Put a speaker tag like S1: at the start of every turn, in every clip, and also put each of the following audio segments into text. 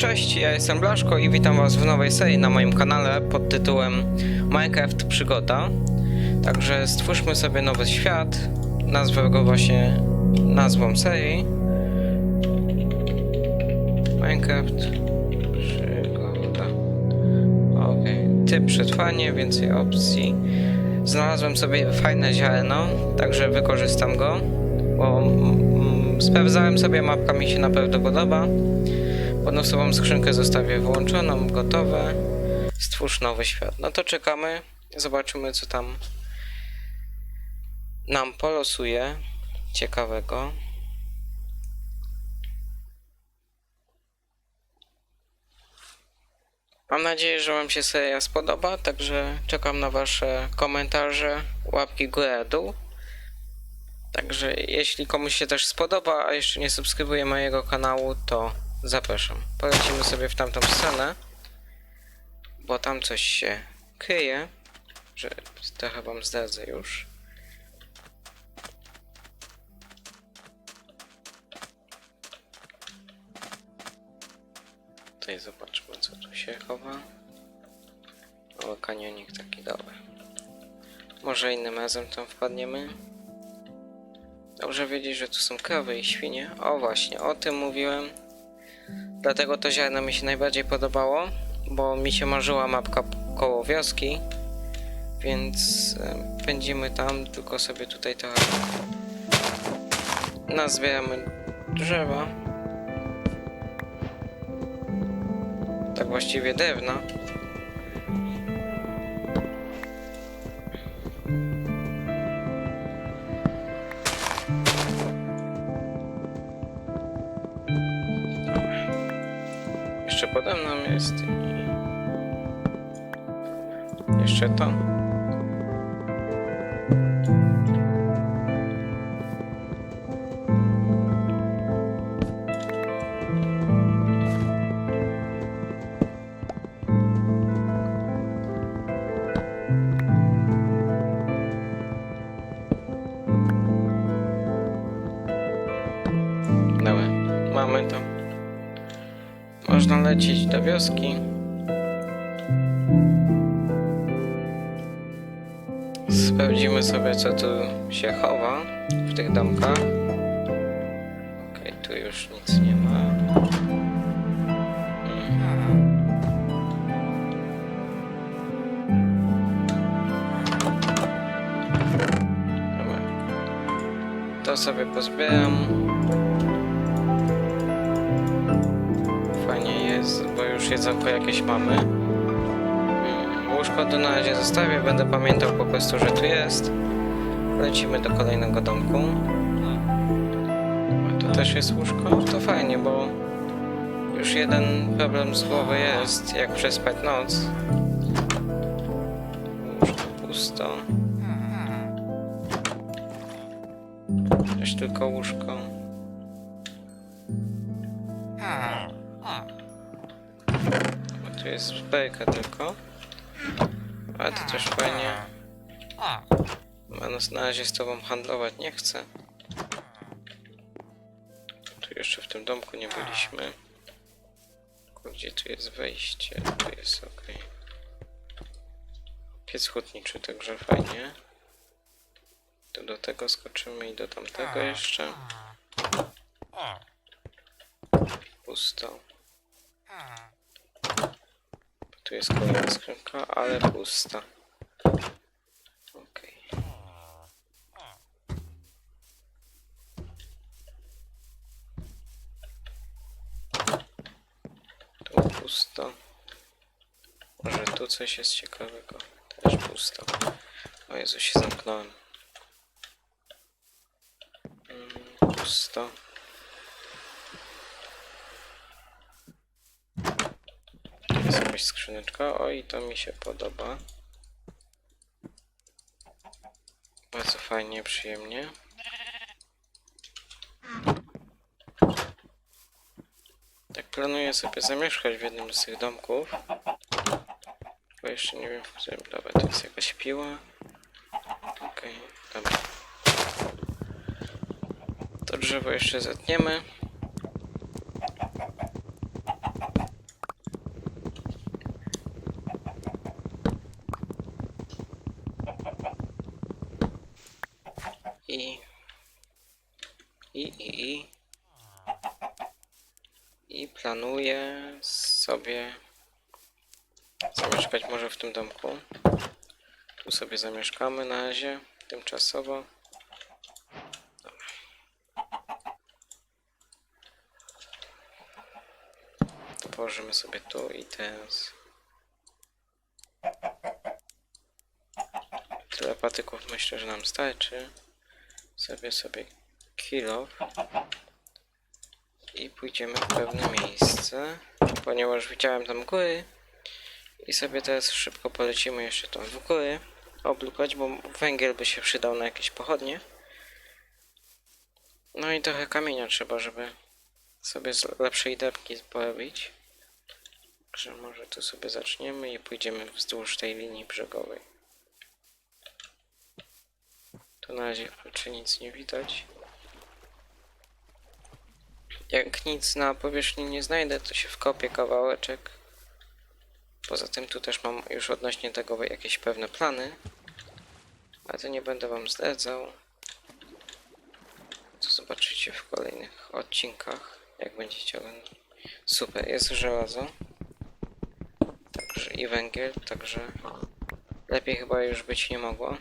S1: Cześć, ja jestem Blaszko i witam was w nowej serii na moim kanale pod tytułem Minecraft Przygoda. Także stwórzmy sobie nowy świat, nazwę go właśnie nazwą serii. Minecraft Przygoda. Okej, typ przetrwanie, więcej opcji. Znalazłem sobie fajne ziarno, także wykorzystam go, bo mm, sprawdzałem sobie, mapka mi się na pewno podoba. Podnosową skrzynkę zostawię włączoną, gotowe. Stwórz nowy świat. No to czekamy. Zobaczymy, co tam nam polosuje ciekawego. Mam nadzieję, że Wam się seria spodoba, także czekam na Wasze komentarze, łapki górę, dół. Także jeśli komuś się też spodoba, a jeszcze nie subskrybuje mojego kanału, to zapraszam. Polecimy sobie w tamtą scenę, bo tam coś się kryje, że trochę wam zdradzę już. Tutaj zobaczmy co tu się chowa. O, kanionik taki dobry. Może innym razem tam wpadniemy. Dobrze wiedzieć, że tu są krowy i świnie. O właśnie, o tym mówiłem. Dlatego to ziarno mi się najbardziej podobało, bo mi się marzyła mapka koło wioski. Więc e, pędzimy tam, tylko sobie tutaj trochę nazbieramy drzewa. Tak właściwie drewna. Jeszcze pode mną jest i... Jeszcze to. Lecieć do wioski. Sprawdzimy sobie, co tu się chowa w tych domkach. Okej, tu już nic nie ma. Mm. Dobra. To sobie pozbieram. Jest, bo już jedzonko jakieś mamy. Mm, Łóżko to na razie zostawię, będę pamiętał po prostu, że tu jest. Lecimy do kolejnego domku. A tu też jest łóżko. To fajnie, bo już jeden problem z głowy jest, jak przespać noc. Łóżko pusto. Też tylko łóżko. Jest bejka tylko. Ale to też fajnie. Manos na razie z tobą handlować nie chcę. Tu jeszcze w tym domku nie byliśmy. Gdzie tu jest wejście? Tu jest ok. Piec hutniczy, także fajnie. Tu do tego skoczymy i do tamtego jeszcze. Pusto. Tu jest kolejna skrzynka, ale pusta. Okej. Tu pusto. Może tu coś jest ciekawego. Też pusto. O Jezu, się zamknąłem. Mm, Pusto. Jest jakaś skrzyneczka. O, i to mi się podoba. Bardzo fajnie, przyjemnie. Tak planuję sobie zamieszkać w jednym z tych domków. Bo jeszcze nie wiem w którym. Dobra, to jest jakaś piła. Okej, dobra. To drzewo jeszcze zetniemy. I, i, i. I planuję sobie zamieszkać może w tym domku. Tu sobie zamieszkamy na razie, tymczasowo. Dobra. Położymy sobie tu i teraz. Tyle patyków myślę, że nam starczy. Sobie sobie kilo i pójdziemy w pewne miejsce, ponieważ widziałem tam góry i sobie teraz szybko polecimy jeszcze tam w góry oblukać, bo węgiel by się przydał na jakieś pochodnie. No i trochę kamienia trzeba, żeby sobie z lepszej depki porobić. Także może tu sobie zaczniemy i pójdziemy wzdłuż tej linii brzegowej. Tu na razie czy nic nie widać. Jak nic na powierzchni nie znajdę, to się wkopię kawałeczek. Poza tym tu też mam już odnośnie tego jakieś pewne plany. Ale to nie będę wam zdradzał. To zobaczycie w kolejnych odcinkach, jak będziecie oglądać. Super, jest żelazo. Także i węgiel, także lepiej chyba już być nie mogło.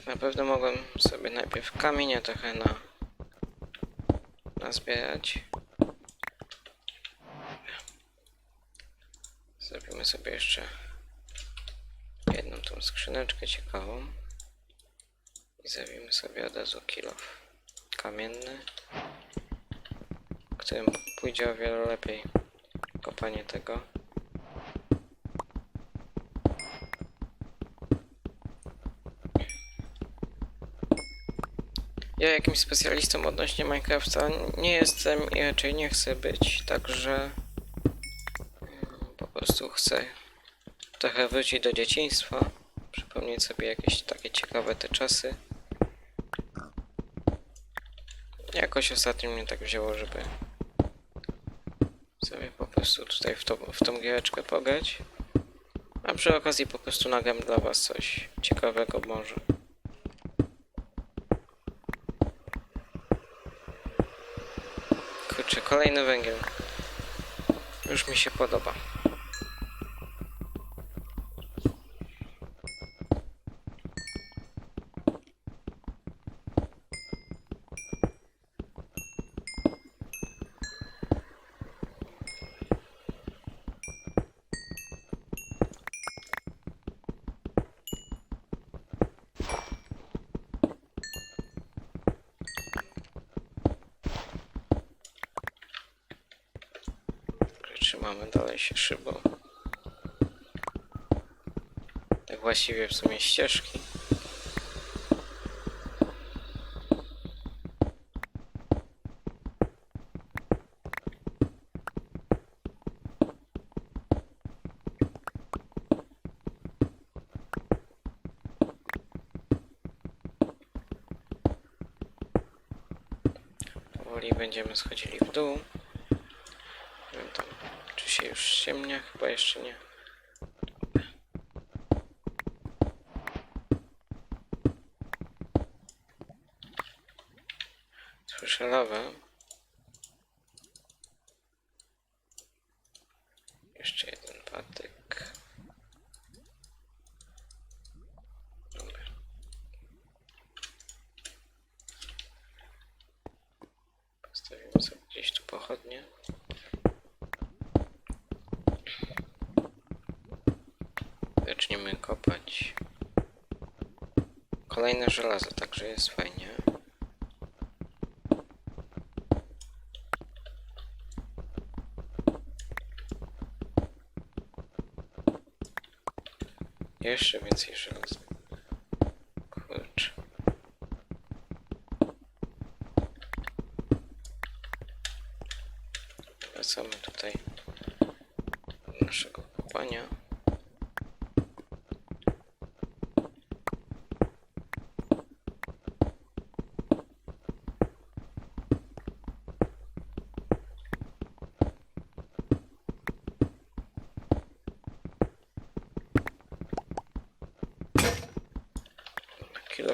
S1: Tak naprawdę mogłem sobie najpierw kamienia trochę na nazbierać. Zrobimy sobie jeszcze jedną tą skrzyneczkę ciekawą i zrobimy sobie od razu kilo kamienny, którym pójdzie o wiele lepiej kopanie tego. Ja jakimś specjalistą odnośnie Minecrafta nie jestem i raczej nie chcę być, także po prostu chcę trochę wrócić do dzieciństwa, przypomnieć sobie jakieś takie ciekawe te czasy. Jakoś ostatnio mnie tak wzięło, żeby sobie po prostu tutaj w, to, w tą giereczkę pograć. A przy okazji po prostu nagram dla was coś ciekawego może. Kurczę, kolejny węgiel. Już mi się podoba. Trzymamy dalej się szybą. Tak właściwie w sumie ścieżki. Powoli będziemy schodzili w dół. Nie wiem tam, czy się już ciemnia? Chyba jeszcze nie. Słyszę lawę. Jeszcze jeden patyk. Postawimy sobie gdzieś tu pochodnie. Zaczniemy kopać kolejne żelazo, także jest fajnie. Jeszcze więcej żelaza. Kurczę. Wracamy tutaj do naszego kopania.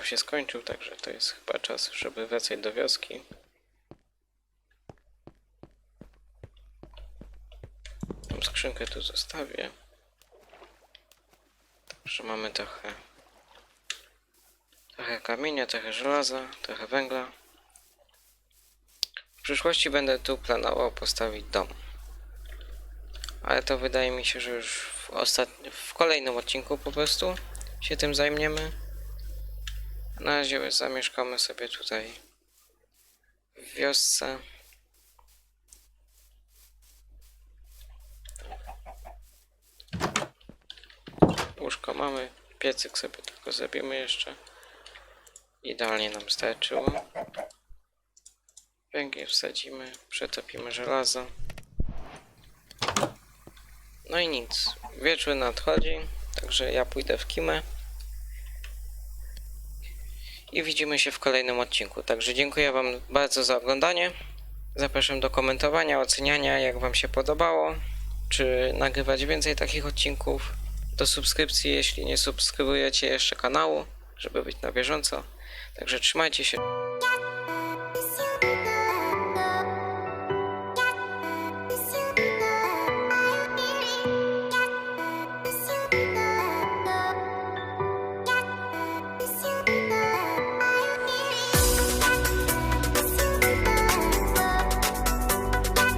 S1: Się skończył, także to jest chyba czas, żeby wracać do wioski. Tą skrzynkę tu zostawię. Także mamy trochę trochę kamienia, trochę żelaza, trochę węgla. W przyszłości będę tu planował postawić dom. Ale to wydaje mi się, że już w, w kolejnym odcinku po prostu się tym zajmiemy. Na razie zamieszkamy sobie tutaj w wiosce. Łóżko mamy, piecyk sobie tylko zrobimy jeszcze. Idealnie nam starczyło. Węgiel wsadzimy, przetopimy żelazo. No i nic. Wieczór nadchodzi, także ja pójdę w kimę. I widzimy się w kolejnym odcinku. Także dziękuję Wam bardzo za oglądanie. Zapraszam do komentowania, oceniania, jak Wam się podobało. Czy nagrywać więcej takich odcinków. Do subskrypcji, jeśli nie subskrybujecie jeszcze kanału, żeby być na bieżąco. Także trzymajcie się.